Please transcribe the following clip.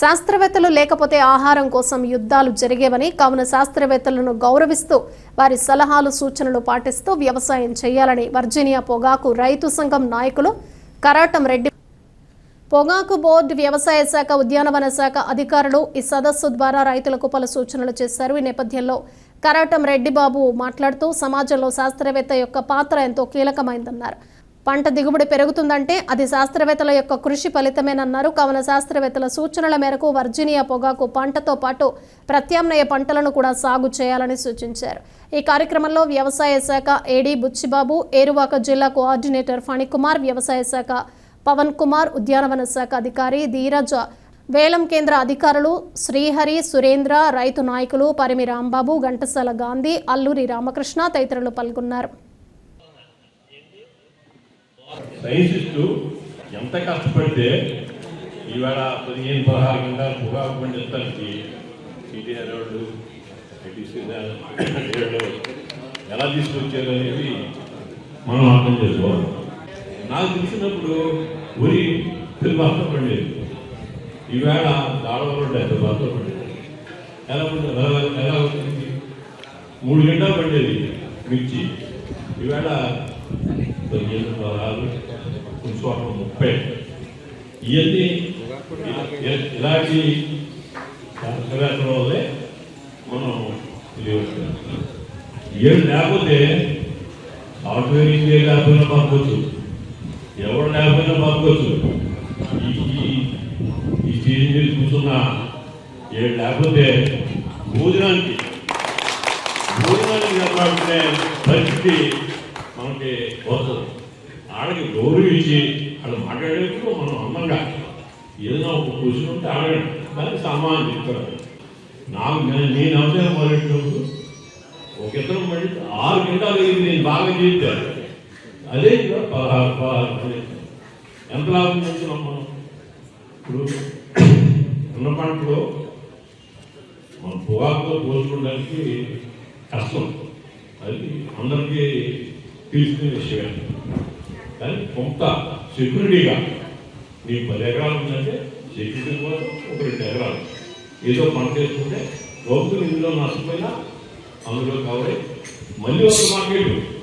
శాస్త్రవేత్తలు లేకపోతే ఆహారం కోసం యుద్ధాలు జరిగేవని కావున శాస్త్రవేత్తలను గౌరవిస్తూ వారి సలహాలు సూచనలు పాటిస్తూ వ్యవసాయం చేయాలని వర్జీనియా పొగాకు రైతు సంఘం నాయకులు కరాటం రెడ్డి పొగాకు బోర్డు వ్యవసాయ శాఖ ఉద్యానవన శాఖ అధికారులు ఈ సదస్సు ద్వారా రైతులకు పలు సూచనలు చేశారు. ఈ నేపథ్యంలో కరాటం రెడ్డి బాబు మాట్లాడుతూ సమాజంలో శాస్త్రవేత్త యొక్క పాత్ర ఎంతో కీలకమైందన్నారు. పంట దిగుబడి పెరుగుతుందంటే అది శాస్త్రవేత్తల యొక్క కృషి ఫలితమేనన్నారు. కావున శాస్త్రవేత్తల సూచనల మేరకు వర్జీనియా పొగాకు పంటతో పాటు ప్రత్యామ్నాయ పంటలను కూడా సాగు చేయాలని సూచించారు. ఈ కార్యక్రమంలో వ్యవసాయ శాఖ ఏడీ బుచ్చిబాబు ఏరువాక జిల్లా కోఆర్డినేటర్ ఫణికుమార్ వ్యవసాయ శాఖ పవన్ కుమార్ ఉద్యానవన శాఖ అధికారి ధీరజ వేలం కేంద్ర అధికారులు శ్రీహరి సురేంద్ర రైతు నాయకులు పరిమి రాంబాబు ఘంటసాల గాంధీ అల్లూరి రామకృష్ణ తదితరులు పాల్గొన్నారు. సైన్సిస్టు ఎంత కష్టపడితే ఈవేళ పదిహేను పదహారు గంటల పొగాకు పండిస్తానికి సిటీ రోడ్డు ఎలా తీసుకొచ్చారు అనేది మనం అర్థం చేసుకోవాలి. నాకు తెలిసినప్పుడు ఉరి పది పండేది. ఈవేళ దాడవలో డెబ్బై బాగా పండేది. ఎలా పండుగ ఎలా వచ్చింది మూడు గంటలు పండేది మిర్చి. ఈవేళ పదిహేను పదహారు ముప్పై ఇవన్నీ ఇలాంటి శాస్త్రవేత్తల వల్లే మనం తెలియవచ్చు ఏం లేకపోతే సాఫ్ట్వేర్ ఇంజనీర్ లేకపోయినా పంపవచ్చు ఎవరు లేకపోయినా పంపవచ్చు ఈ ఈ- ఈ స్టేజ్ మీద కూర్చున్న ఏడు లేకపోతే భోజనానికి భోజనానికి చెప్పాలంటే పరిస్థితి మనకి వస్తుంది ఆడకి గౌరవించి ఆడ మాట్లాడేటప్పుడు మనం అందంగా ఏదైనా ఒక క్వశ్చన్ ఉంటే అడగండి దానికి సమాధానం చెప్తారు నాకు నేను నేను అవసరం మొదలెట్టినప్పుడు ఒక ఇతరం మళ్ళీ ఆరు గంటలు అయింది నేను బాగా చేశాను. అదే ఇక్కడ పదహారు పదహారు ఎంత లాభం చేస్తున్నాం మనం? ఇప్పుడు ఉన్న పంటలో మన పొగాకుతో పోల్చుకోవడానికి కష్టం. అది అందరికీ తీసుకునే విషయం. కానీ కొంత సెక్యూరిటీగా నీకు పది ఎకరాలు ఉందంటే సెక్యూరిటీ కోసం ఒక రెండు ఎకరాలు. ఏదో పని చేసుకుంటే ప్రభుత్వం ఇందులో నష్టపోయినా అందులో కావాలి. మళ్ళీ ఒక మార్కెట్.